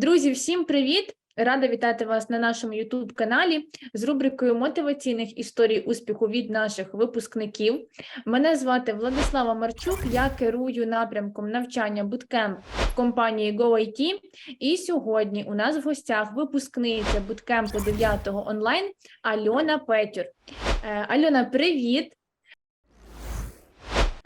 Друзі, всім привіт! Рада вітати вас на нашому youtube каналі з рубрикою мотиваційних історій успіху від наших випускників. Мене звати Владислава Марчук, я керую напрямком навчання Bootcamp в компанії GoIT. І сьогодні у нас в гостях випускниця Bootcamp 9 онлайн Альона Петюр. Е, Альона, привіт!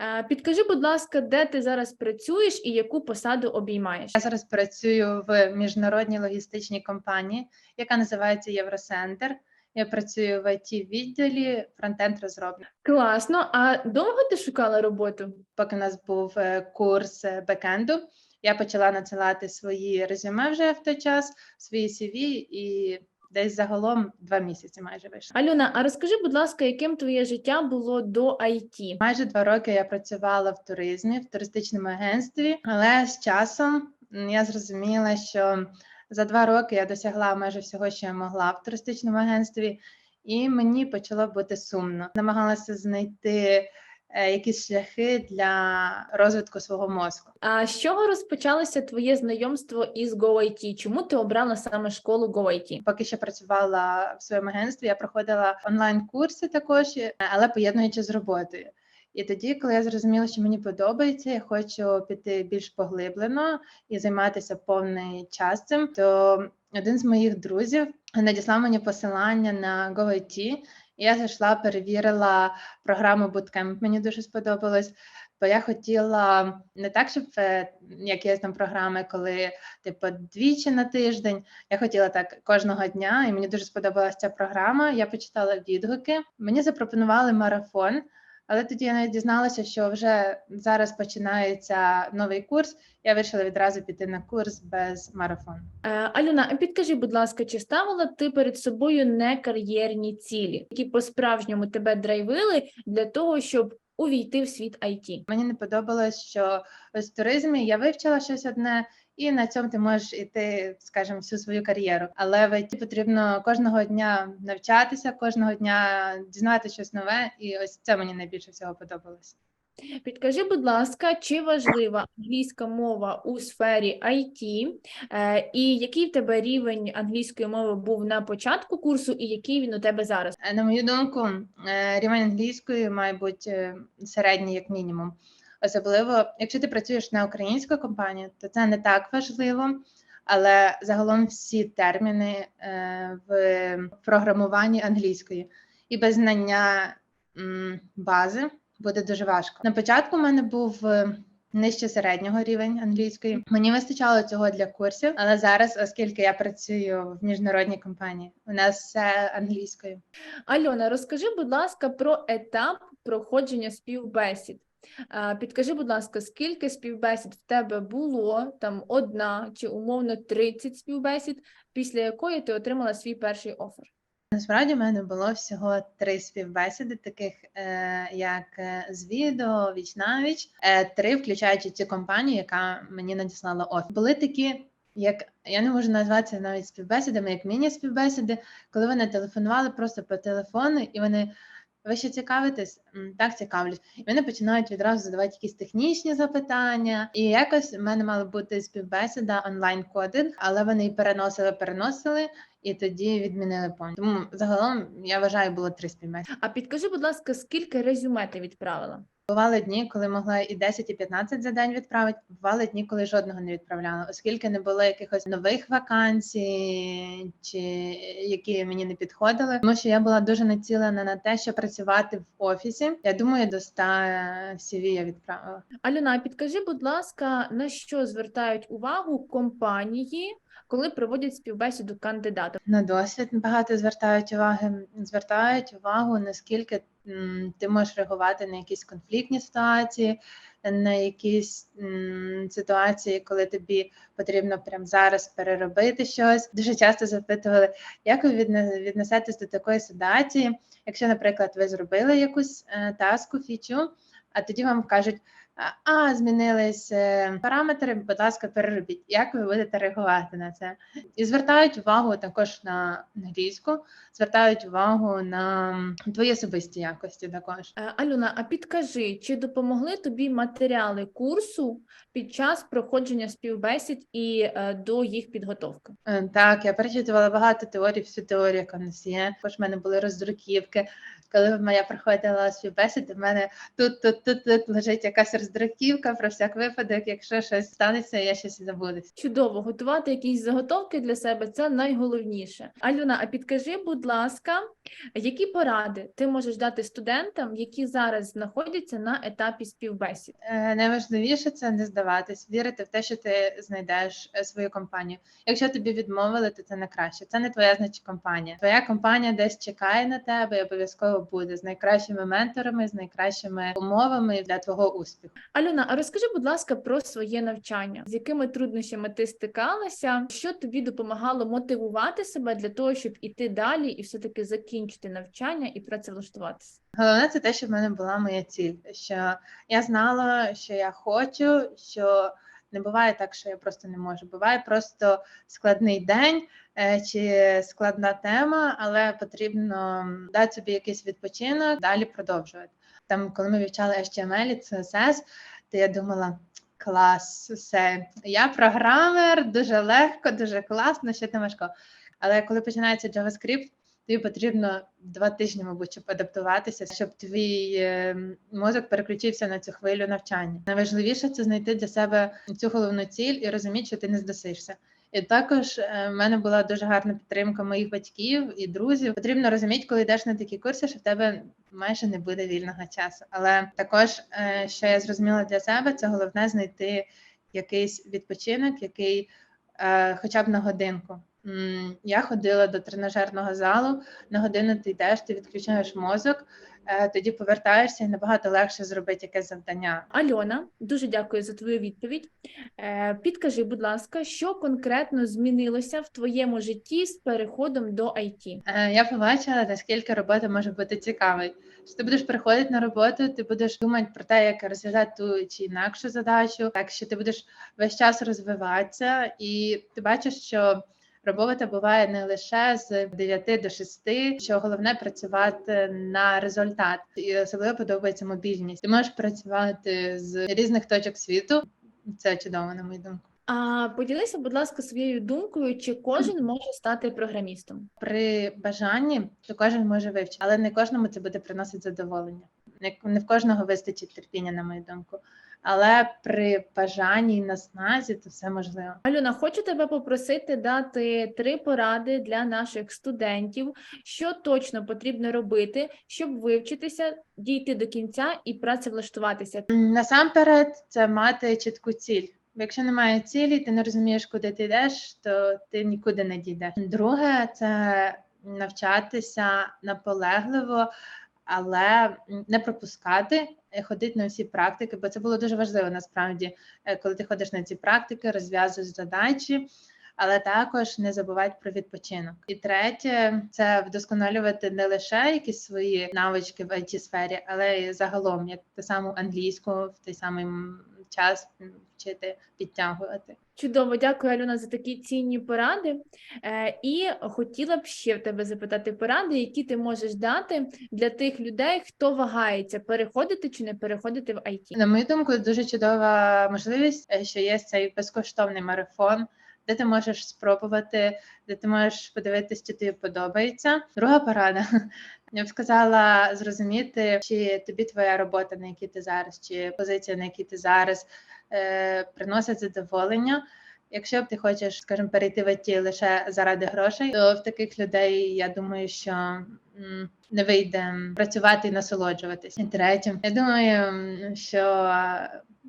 Е, Підкажи, будь ласка, де ти зараз працюєш і яку посаду обіймаєш? Я зараз працюю в міжнародній логістичній компанії, яка називається Євросентр. Я працюю в it відділі фронтенд розробник. Класно. А довго ти шукала роботу? Поки у нас був е, курс е, бекенду, я почала надсилати свої резюме вже в той час, свої CV, і десь загалом два місяці майже вийшло. Альона, а розкажи, будь ласка, яким твоє життя було до IT? Майже два роки я працювала в туризмі, в туристичному агентстві, але з часом я зрозуміла, що за два роки я досягла майже всього, що я могла в туристичному агентстві, і мені почало бути сумно. Намагалася знайти якісь шляхи для розвитку свого мозку. А з чого розпочалося твоє знайомство із GoIT? Чому ти обрала саме школу GoIT? Поки що працювала в своєму агентстві, я проходила онлайн-курси також, е, але поєднуючи з роботою. І тоді, коли я зрозуміла, що мені подобається, я хочу піти більш поглиблено і займатися повний час цим, то один з моїх друзів надіслав мені посилання на GoIT, я зайшла, перевірила програму Bootcamp. Мені дуже сподобалось. Бо я хотіла не так, щоб е, якісь там програми, коли типу двічі на тиждень. Я хотіла так кожного дня, і мені дуже сподобалася ця програма. Я почитала відгуки. Мені запропонували марафон, але тоді я навіть дізналася, що вже зараз починається новий курс. Я вирішила відразу піти на курс без марафону. Е, Альона, підкажи, будь ласка, чи ставила ти перед собою не кар'єрні цілі, які по-справжньому тебе драйвили для того, щоб увійти в світ IT? Мені не подобалось, що ось в туризмі я вивчила щось одне, і на цьому ти можеш іти, скажімо, всю свою кар'єру. Але в IT потрібно кожного дня навчатися, кожного дня дізнати щось нове, і ось це мені найбільше всього подобалось. Підкажи, будь ласка, чи важлива англійська мова у сфері IT, е, і який в тебе рівень англійської мови був на початку курсу, і який він у тебе зараз? Е, На мою думку, е, рівень англійської має бути середній, як мінімум. Особливо, якщо ти працюєш на українську компанію, то це не так важливо. Але загалом всі терміни в програмуванні англійської і без знання бази буде дуже важко. На початку в мене був е, нижче середнього рівень англійської. Мені вистачало цього для курсів, але зараз, оскільки я працюю в міжнародній компанії, у нас все англійською. Альона, розкажи, будь ласка, про етап проходження співбесід. Е, Підкажи, будь ласка, скільки співбесід в тебе було, там одна чи умовно 30 співбесід, після якої ти отримала свій перший офер? Насправді в мене було всього три співбесіди, таких е, як е, з відео, віч навіч, е, три, включаючи цю компанію, яка мені надіслала офер. Були такі, як я не можу назвати навіть співбесідами, як міні-співбесіди, коли вони телефонували просто по телефону, і вони. Ви ще цікавитесь? Так, цікавлюсь. І вони починають відразу задавати якісь технічні запитання. І якось в мене мала бути співбесіда онлайн-кодинг, але вони і переносили, переносили, і тоді відмінили повністю. Тому загалом я вважаю, було три співбесіди. А підкажи, будь ласка, скільки резюме ти відправила? Бували дні, коли могла і 10, і 15 за день відправити. Бували дні, коли жодного не відправляла, оскільки не було якихось нових вакансій, чи які мені не підходили. Тому що я була дуже націлена на те, щоб працювати в офісі. Я думаю, до 100 CV я відправила. Альона, підкажи, будь ласка, на що звертають увагу компанії, коли проводять співбесіду кандидата? На досвід багато звертають уваги, звертають увагу, наскільки ти можеш реагувати на якісь конфліктні ситуації, на якісь ситуації, коли тобі потрібно прямо зараз переробити щось. Дуже часто запитували, як ви відне- віднесетесь до такої ситуації, якщо, наприклад, ви зробили якусь е, таску, фічу, а тоді вам кажуть. А, змінились е, параметри, будь ласка, переробіть. Як ви будете реагувати на це? І звертають увагу також на англійську, звертають увагу на твої особисті якості також. Е, Альона, а підкажи, чи допомогли тобі матеріали курсу під час проходження співбесід і е, до їх підготовки? Так, я перечитувала багато теорій, всю теорію, яка в нас є. Також в мене були роздруківки. Коли моя проходила співбесіди, в мене тут, тут, тут, тут лежить якась роздруківка про всяк випадок, якщо щось станеться, я щось забудусь. Чудово, готувати якісь заготовки для себе це найголовніше. Альона, а підкажи, будь ласка, які поради ти можеш дати студентам, які зараз знаходяться на етапі співбесід? Е, Найважливіше це не здаватись, вірити в те, що ти знайдеш е, свою компанію. Якщо тобі відмовили, то це не краще. Це не твоя значить компанія. Твоя компанія десь чекає на тебе і обов'язково буде з найкращими менторами, з найкращими умовами для твого успіху. Альона, а розкажи, будь ласка, про своє навчання. З якими труднощами ти стикалася? Що тобі допомагало мотивувати себе для того, щоб іти далі і все-таки закінчити навчання і працевлаштуватися? Головне це те, що в мене була моя ціль. Що я знала, що я хочу, що не буває так, що я просто не можу. Буває просто складний день е, чи складна тема, але потрібно дати собі якийсь відпочинок, далі продовжувати. Там, коли ми вивчали HTML і CSS, то я думала. Клас, все. Я програмер, дуже легко, дуже класно, ще не важко. Але коли починається JavaScript, тобі потрібно два тижні, мабуть, щоб адаптуватися, щоб твій е, мозок переключився на цю хвилю навчання. Найважливіше це знайти для себе цю головну ціль і розуміти, що ти не здасишся. І також е, в мене була дуже гарна підтримка моїх батьків і друзів. Потрібно розуміти, коли йдеш на такі курси, що в тебе майже не буде вільного часу. Але також, е, що я зрозуміла для себе, це головне знайти якийсь відпочинок, який е, хоча б на годинку. Я ходила до тренажерного залу. На годину ти йдеш, ти відключаєш мозок, е, тоді повертаєшся і набагато легше зробити якесь завдання. Альона, дуже дякую за твою відповідь. Е, Підкажи, будь ласка, що конкретно змінилося в твоєму житті з переходом до IT? Е, Я побачила, наскільки робота може бути цікавою. Що ти будеш приходити на роботу, ти будеш думати про те, як розв'язати ту чи інакшу задачу, так що ти будеш весь час розвиватися, і ти бачиш, що робота буває не лише з 9 до 6, що головне працювати на результат. І особливо подобається мобільність. Ти можеш працювати з різних точок світу. Це чудово, на мою думку. А поділися, будь ласка, своєю думкою, чи кожен може стати програмістом? при бажанні то кожен може вивчити, але не кожному це буде приносити задоволення. Не, в кожного вистачить терпіння, на мою думку. Але при бажанні і насназі то все можливо. Альона, хочу тебе попросити дати три поради для наших студентів, що точно потрібно робити, щоб вивчитися, дійти до кінця і працевлаштуватися. Насамперед, це мати чітку ціль. Якщо немає цілі, ти не розумієш, куди ти йдеш, то ти нікуди не дійдеш. Друге, це навчатися наполегливо, але не пропускати, е, ходити на всі практики, бо це було дуже важливо насправді, е, коли ти ходиш на ці практики, розв'язуєш задачі. Але також не забувати про відпочинок. І третє це вдосконалювати не лише якісь свої навички в it сфері, але й загалом, як ту саму англійську в той самий час вчити підтягувати. Чудово, дякую, Альона, за такі цінні поради. Е, і хотіла б ще в тебе запитати поради, які ти можеш дати для тих людей, хто вагається переходити чи не переходити в IT. На мою думку, дуже чудова можливість, е, що є цей безкоштовний марафон, де ти можеш спробувати, де ти можеш подивитися, чи тобі подобається. Друга порада. Я б сказала зрозуміти, чи тобі твоя робота, на якій ти зараз, чи позиція, на якій ти зараз, е, приносить задоволення. Якщо б ти хочеш, скажімо, перейти в ІТ лише заради грошей, то в таких людей я думаю, що не вийде працювати і насолоджуватись. І третє, я думаю, що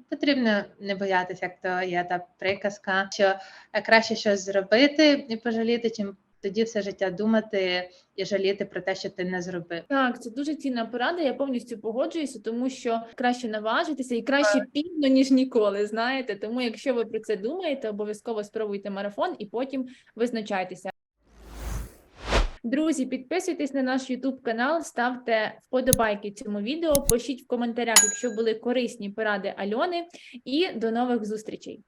потрібно не боятися, як то є та приказка, що е, краще щось зробити і пожаліти, чим тоді все життя думати і жаліти про те, що ти не зробив. Так, це дуже цінна порада. Я повністю погоджуюся, тому що краще наважитися і краще пізно, ніж ніколи. Знаєте, тому якщо ви про це думаєте, обов'язково спробуйте марафон і потім визначайтеся. Друзі, підписуйтесь на наш YouTube канал, ставте вподобайки цьому відео, пишіть в коментарях, якщо були корисні поради Альони, і до нових зустрічей.